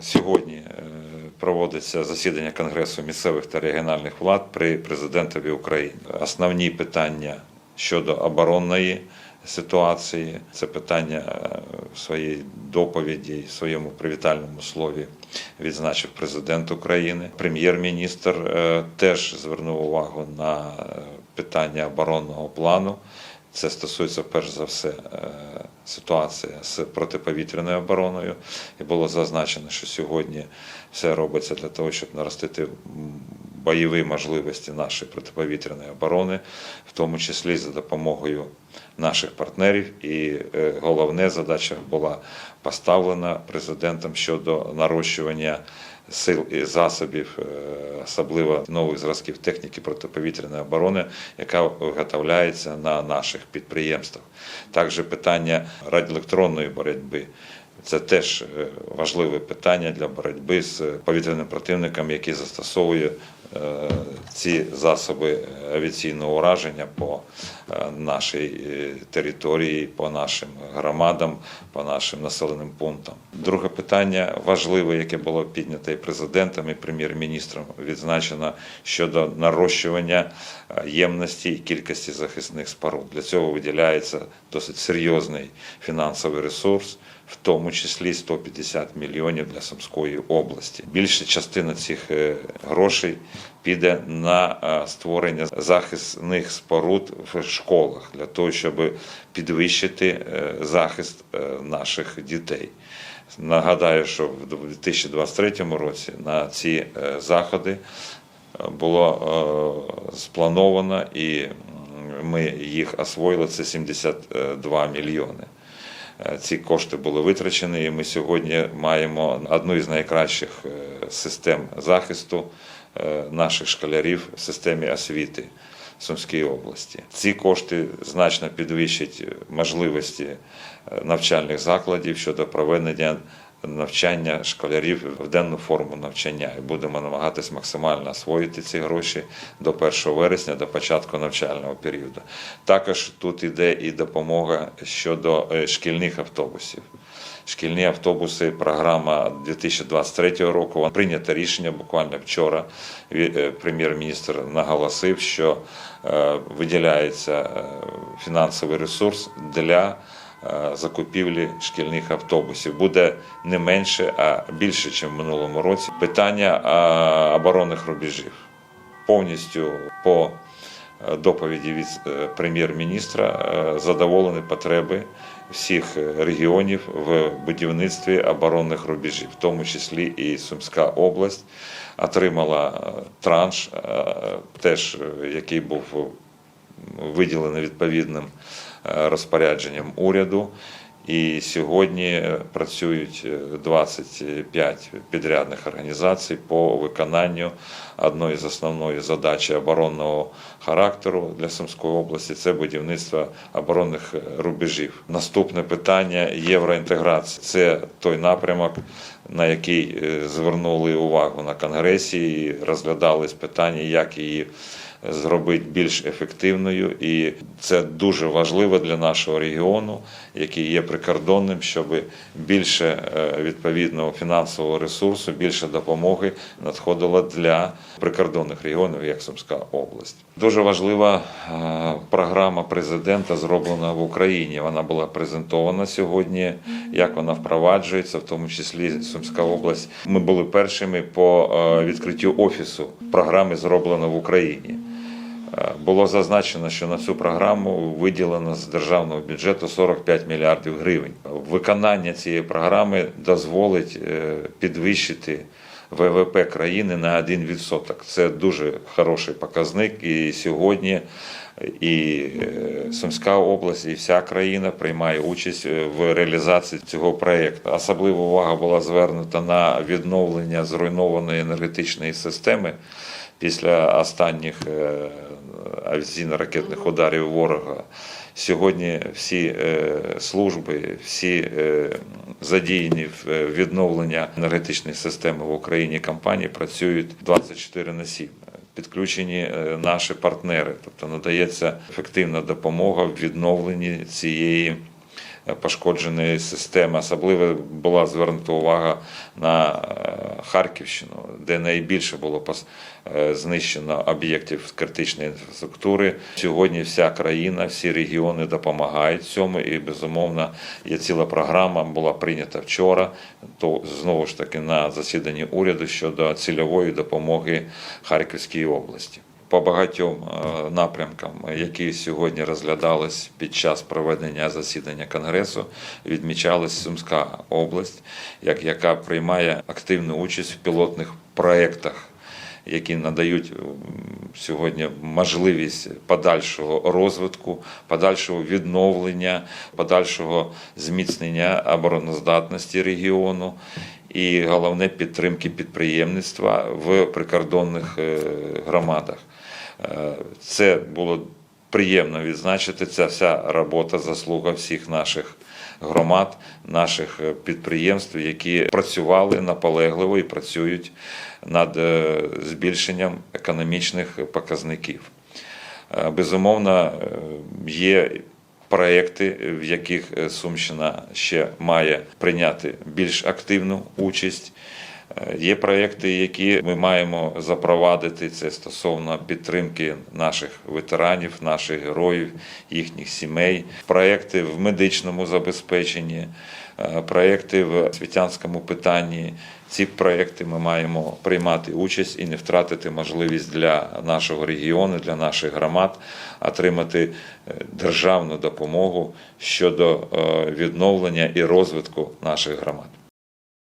Сьогодні е, проводиться засідання Конгресу місцевих та регіональних влад при президентові України. Основні питання щодо оборонної ситуації це питання е, в своїй доповіді, своєму привітальному слові відзначив президент України. Прем'єр-міністр е, теж звернув увагу на питання оборонного плану. Це стосується перш за все ситуації ситуація з протиповітряною обороною. І було зазначено, що сьогодні все робиться для того, щоб наростити бойові можливості нашої протиповітряної оборони, в тому числі за допомогою наших партнерів. І е, головна задача була поставлена президентом щодо нарощування сил і засобів, е, особливо нових зразків техніки протиповітряної оборони, яка виготовляється на наших підприємствах. Також питання радіоелектронної боротьби. Це теж е, важливе питання для боротьби з повітряним противником, який застосовує е, ці засоби авіаційного ураження по е, нашій території, по нашим громадам, по нашим населеним пунктам. Друге питання важливе, яке було піднято і президентом, і прем'єр-міністром, відзначено щодо нарощування ємності і кількості захисних споруд. Для цього виділяється досить серйозний фінансовий ресурс в тому числі 150 мільйонів для Сумської області. Більша частина цих е, грошей піде на е, створення захисних споруд в школах для того, щоб підвищити е, захист наших дітей. Нагадаю, що в 2023 році на ці заходи було сплановано і ми їх освоїли. Це 72 мільйони. Е, Ці кошти були витрачені, і ми сьогодні маємо одну із найкращих е, систем захисту е, наших школярів в системі освіти Сумської області. Ці кошти значно підвищать можливості навчальних закладів щодо проведення навчання школярів в денну форму навчання. І будемо намагатись максимально освоїти ці гроші до 1 вересня, до початку навчального періоду. Також тут іде і допомога щодо е, шкільних автобусів. Шкільні автобуси, програма 2023 року. Прийнято рішення буквально вчора. Е, Прем'єр-міністр наголосив, що е, виділяється фінансовий ресурс для закупівлі шкільних автобусів. Буде не менше, а більше, ніж в минулому році. Питання е, оборонних рубежів повністю по е, доповіді від е, прем'єр-міністра е, задоволені потреби всіх е, регіонів в будівництві оборонних рубежів, в тому числі і Сумська область отримала е, транш, е, теж е, який був виділений відповідним е, розпорядженням уряду. І сьогодні е, працюють е, 25 підрядних організацій по виконанню одної з основної задачі оборонного характеру для Сумської області це будівництво оборонних е, рубежів. Наступне питання євроінтеграції. Це той напрямок, на який е, звернули увагу на конгресі і розглядались питання, як її зробити більш ефективною, і це дуже важливо для нашого регіону, який є прикордонним, щоб більше е, відповідного фінансового ресурсу, більше допомоги надходило для прикордонних регіонів, як Сумська область. Дуже важлива е, програма президента зроблена в Україні. Вона була презентована сьогодні. Як вона впроваджується, в тому числі Сумська область. Ми були першими по е, відкриттю офісу програми зроблено в Україні. Е, Було зазначено, що на цю програму виділено з державного бюджету 45 мільярдів гривень. Виконання цієї програми дозволить е, підвищити ВВП країни на 1%. Це дуже хороший показник. І сьогодні і е, Сумська область, і вся країна приймає участь в реалізації цього проєкту. Особлива увага була звернута на відновлення зруйнованої енергетичної системи після останніх е, авіаційно-ракетних ударів ворога. Сьогодні всі е, служби, всі е, задіяні в відновлення енергетичної системи в Україні компанії працюють 24 на 7. Підключені наші партнери, тобто надається ефективна допомога в відновленні цієї пошкодженої системи. Особливо була звернута увага на е, Харківщину, де найбільше було е, знищено об'єктів критичної інфраструктури. Сьогодні вся країна, всі регіони допомагають цьому, і безумовно є ціла програма, була прийнята вчора. То знову ж таки на засіданні уряду щодо цільової допомоги Харківській області. По багатьом е, напрямкам, які сьогодні розглядались під час проведення засідання Конгресу, відмічалась Сумська область, як яка приймає активну участь в пілотних проєктах, які надають сьогодні можливість подальшого розвитку, подальшого відновлення, подальшого зміцнення обороноздатності регіону. І головне підтримки підприємництва в прикордонних е, громадах. Е, Це було приємно відзначити. Ця вся робота, заслуга всіх наших громад, наших е, підприємств, які працювали наполегливо і працюють над е, збільшенням економічних показників. Безумовно, є проекти, в яких Сумщина ще має прийняти більш активну участь. Е, Є проекти, які ми маємо запровадити. Це стосовно підтримки наших ветеранів, наших героїв, їхніх сімей, проекти в медичному забезпеченні, е, проекти в освітянському питанні. Ці проекти ми маємо приймати участь і не втратити можливість для нашого регіону, для наших громад отримати е, державну допомогу щодо відновлення і розвитку наших громад.